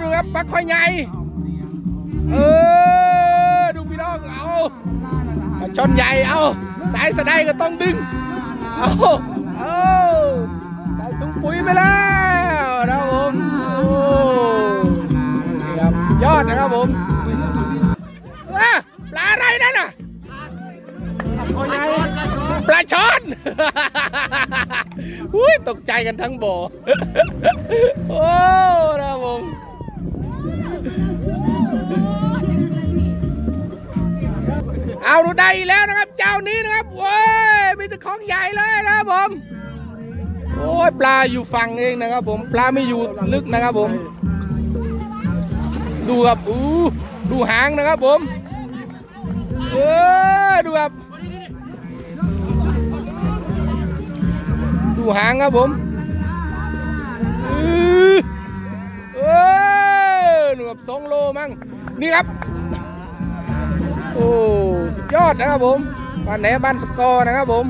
ดูครับปลาคอยใหญ่เออดูพี่น้องเอาปลาช่อนใหญ่เอาสายสะไดก็ต้องดึงเอาเอาใส่ถุงปุ๋ยไปแล้วนะครับผมโอ้ครับสุดยอดนะครับผมปลาอะไรนั่นน่ะปลาช่อนอุ้ยตกใจกันทั้งบ่อ เอาดูได้อีกแล้วนะครับ เจ้านี้นะครับโอ้ยมีแต่ของใหญ่เลยนะครับผม โอ้ยปลาอยู่ฝั่งเองนะครับ ผมปลาไม่อยู่ลึกนะครับผม ดูครับอู้ดูหางนะครับผมเออดูครับ ดูหางครับผม 12 โลมั้งนี่ครับ โอ้ สุดยอดนะครับผมบ้านไหนบ้านสกอรนะครับผม